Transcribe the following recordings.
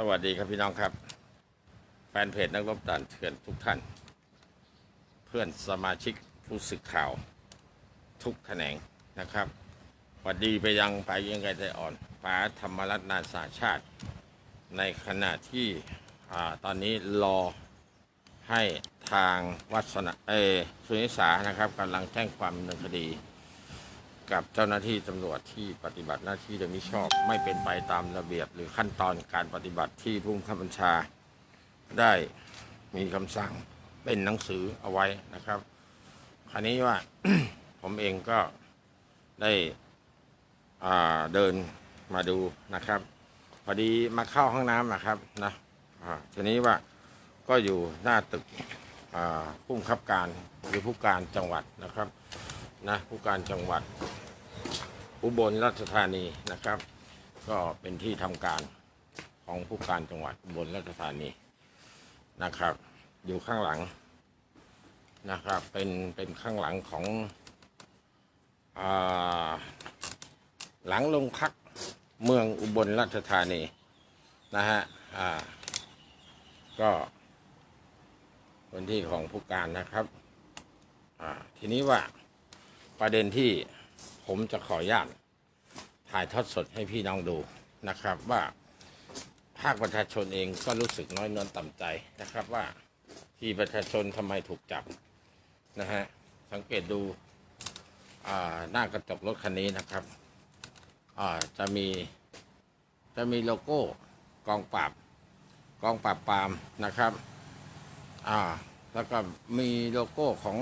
สวัสดีครับพี่น้องครับ แฟนเพจนักรบด่านเถื่อนทุกท่าน เพื่อนสมาชิกผู้สื่อข่าว ทุกแขนงนะครับสวัสดีไปยังไปยังไงใจอ่อนป้าธรรมรัตน์นาสาชาติ ในขณะที่อตอนนี้รอให้ทางวัฒนะเออสุนิสานะครับกำลังแจ้งความดำเนินคดี กับเจ้าหน้าที่ตำรวจที่ปฏิบัติหน้าที่โดยมิชอบไม่เป็นไปตามระเบียบหรือขั้นตอนการปฏิบัติที่ผู้บังคับบัญชา ได้มีคำสั่งเป็นหนังสือเอาไว้นะครับ คราวนี้ว่าผมเองก็ได้เดินมาดูนะครับ พอดีมาเข้าห้องน้ำนะครับนะทีนี้ว่าก็อยู่หน้าตึกผู้บังคับการหรือผู้การจังหวัดนะครับ นะผู้การจังหวัดอุบลราชธานีนะครับ ก็เป็นที่ทำการของผู้การจังหวัดอุบลราชธานีนะครับ อยู่ข้างหลังนะครับ เป็นเป็นข้างหลังของอหลังโรงพักเมืองอุบลราชธานีนะฮะอ่าก็พื้นที่ของผู้การนะครับ อ่า ทีนี้ว่า ประเด็นที่ผมจะขออนุญาตถ่ายทอดสดให้พี่น้องดูนะครับว่าภาคประชาชนเองก็รู้สึกน้อยเนินต่ำใจนะครับว่าที่ประชาชนทำไมถูกจับนะฮะสังเกตดูหน้ากระจกรถคันนี้นะครับจะมีจะมีโลโก้กองปราบกองปราบปรามนะครับ อ่า แล้วก็มีโลโก้ของ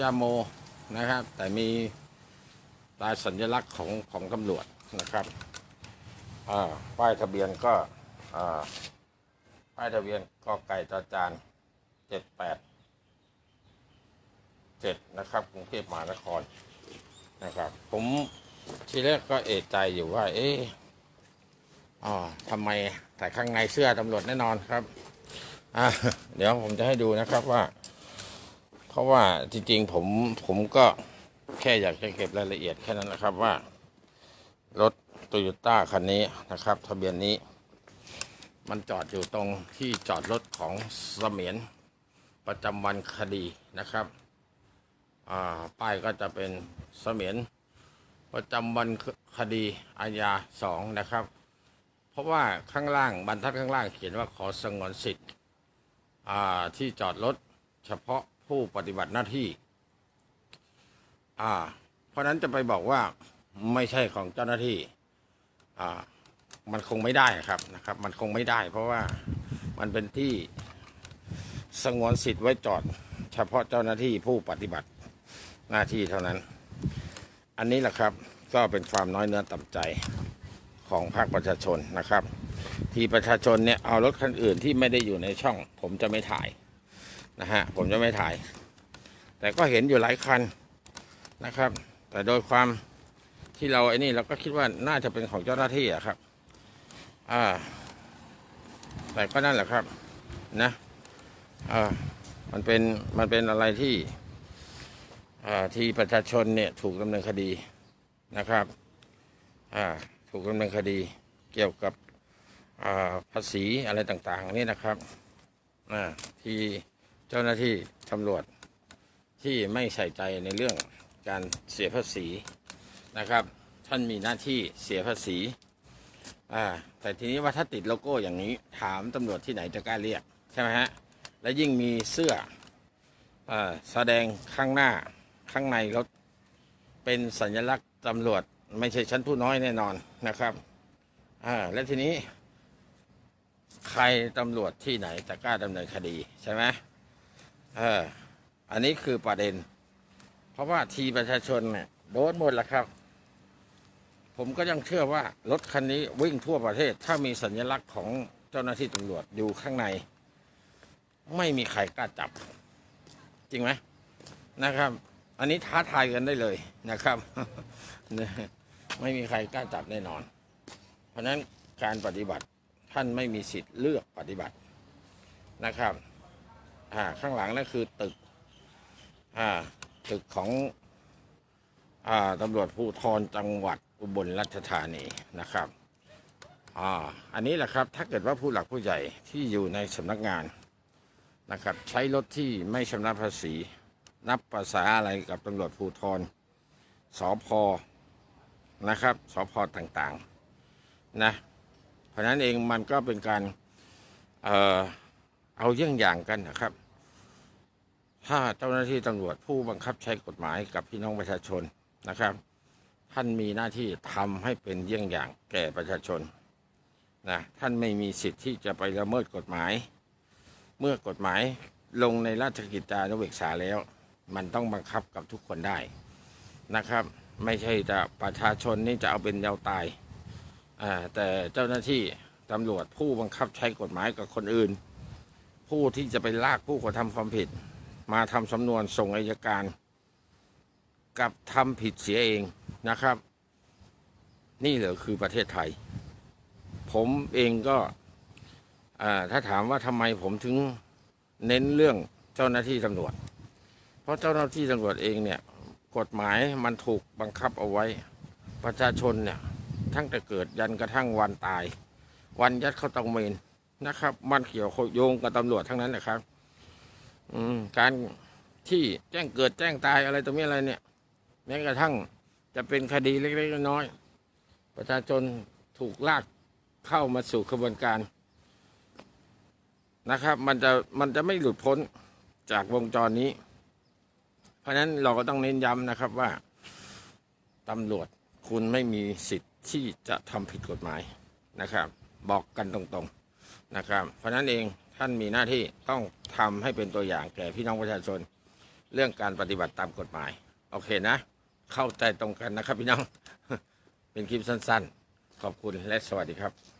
ยาโม นะครับ แต่มีลายสัญลักษณ์ของของตำรวจนะครับป้ายทะเบียนก็ป้ายทะเบียนกอไก่จอจานเจ็ดแปดเจ็ดนะครับกรุงเทพมหานครนะครับ ผมทีแรกก็เอะใจอยู่ว่า เอ๊ะอ๋อทำไมแต่ข้างในเสื้อตำรวจแน่นอนครับ อ่าเดี๋ยวผมจะให้ดูนะครับว่า ราะว่าจริงๆผมผมก็แค่อยากจะเก็บรายละเอียดแค่นั้นนะครับว่ารถโตโยต้าคันนี้นะครับ ทะเบียนนี้ มันจอดอยู่ตรงที่จอดรถของเสมียนประจำวันคดีนะครับอ่าป้ายก็จะเป็นเสมียนประจำวันคดีอาญาสองนะครับ เพราะว่าข้างล่างบรรทัดข้างล่างเขียนว่าขอสงวนสิทธิ์อ่าที่จอดรถเฉพาะ ผู้ปฏิบัติหน้าที่ อ่า เพราะนั้นจะไปบอกว่าไม่ใช่ของเจ้าหน้าที่ อ่า มันคงไม่ได้ครับนะครับ มันคงไม่ได้ เพราะว่ามันเป็นที่สงวนสิทธิ์ไว้จอด เฉพาะเจ้าหน้าที่ผู้ปฏิบัติหน้าที่เท่านั้น อันนี้แหละครับก็เป็นความน้อยเนื้อต่ำใจของภาคประชาชนนะครับ ที่ประชาชนเนี่ยเอารถคันอื่นที่ไม่ได้อยู่ในช่อง ผมจะไม่ถ่าย นะฮะผมจะไม่ถ่าย แต่ก็เห็นอยู่หลายคันนะครับ แต่โดยความที่เราไอ้นี่เราก็คิดว่าน่าจะเป็นของเจ้าหน้าที่อะครับ อ่า แต่ก็นั่นแหละครับ นะอ่ามันเป็นมันเป็นอะไรที่อ่าที่ประชาชนเนี่ยถูกดำเนินคดีนะครับอ่าถูกดำเนินคดีเกี่ยวกับอ่าภาษีอะไรต่างๆนี่นะครับอ่าที่ เจ้าหน้าที่ตำรวจที่ไม่ใส่ใจในเรื่องการเสียภาษีนะครับ ท่านมีหน้าที่เสียภาษีอ่าแต่ทีนี้ว่าถ้าติดโลโก้อย่างนี้ถามตำรวจที่ไหนจะกล้าเรียกใช่ไหมฮะและยิ่งมีเสื้ออแสดงข้างหน้าข้างในรถเป็นสัญลักษณ์ตำรวจไม่ใช่ชั้นผู้น้อยแน่นอนนะครับอ่าและทีนี้ ใครตำรวจที่ไหนจะกล้าดำเนินคดีใช่ไหม เออ อันนี้คือประเด็น เพราะว่าทีประชาชนเนี่ยโดนหมดแล้วครับ ผมก็ยังเชื่อว่ารถคันนี้วิ่งทั่วประเทศ ถ้ามีสัญลักษณ์ของเจ้าหน้าที่ตำรวจอยู่ข้างใน ไม่มีใครกล้าจับ จริงไหมนะครับ อันนี้ท้าทายกันได้เลยนะครับ ไม่มีใครกล้าจับแน่นอน เพราะฉะนั้นการปฏิบัติท่านไม่มีสิทธิ์เลือกปฏิบัตินะครับ อ่า ข้างหลังนั่นคือตึก อ่า ตึกของ อ่าตำรวจภูธรจังหวัดอุบลราชธานีนะครับ อ่า อันนี้แหละครับ ถ้าเกิดว่าผู้หลักผู้ใหญ่ที่อยู่ในสำนักงานนะครับ ใช้รถที่ไม่ชำระภาษี นับภาษาอะไรกับตำรวจภูธรสอพนะครับสอพต่างๆ นะ เพราะฉะนั้นเองมันก็เป็นการ เอ่อ เอาเยี่ยงอย่างกันนะครับ ถ้าเจ้าหน้าที่ตำรวจผู้บังคับใช้กฎหมายกับพี่น้องประชาชนนะครับ ท่านมีหน้าที่ทำให้เป็นเยี่ยงอย่างแก่ประชาชนนะท่านไม่มีสิทธิ์ที่จะไปละเมิดกฎหมาย เมื่อกฎหมายลงในราชกิจจานุเบกษาแล้ว มันต้องบังคับกับทุกคนได้นะครับ ไม่ใช่จะประชาชนนี่จะเอาเป็นยาวตายอ่าแต่เจ้าหน้าที่ตำรวจผู้บังคับใช้กฎหมายกับคนอื่น ผู้ที่จะไปลากผู้กระทำความผิด มาทำสำนวนส่งอายการ กับทำผิดเสียเองนะครับ นี่เหรอคือประเทศไทย ผมเองก็ถ้าถามว่าทำไมผมถึงเน้นเรื่องเจ้าหน้าที่ตำรวจ เพราะเจ้าหน้าที่ตำรวจเองเนี่ยกฎหมายมันถูกบังคับเอาไว้ ประชาชนเนี่ยทั้งแต่เกิดยันกระทั่งวันตาย วันยัดเข้าเตาเมน นะครับ มันเกี่ยวโยงกับตำรวจทั้งนั้นนะครับ อืม การที่แจ้งเกิดแจ้งตายอะไรตรงนี้อะไรเนี่ยแม้กระทั่งจะเป็นคดีเล็กๆน้อยๆประชาชนถูกลากเข้ามาสู่กระบวนการนะครับ มันจะมันจะไม่หลุดพ้นจากวงจรนี้ เพราะฉะนั้นเราก็ต้องเน้นย้ำนะครับว่าตำรวจคุณไม่มีสิทธิ์ที่จะทำผิดกฎหมายนะครับ บอกกันตรงๆ นะครับ เพราะนั้นเองท่านมีหน้าที่ต้องทำให้เป็นตัวอย่างแก่พี่น้องประชาชน เรื่องการปฏิบัติตามกฎหมาย โอเคนะ เข้าใจตรงกันนะครับพี่น้อง เป็นคลิปสั้นๆ ขอบคุณและสวัสดีครับ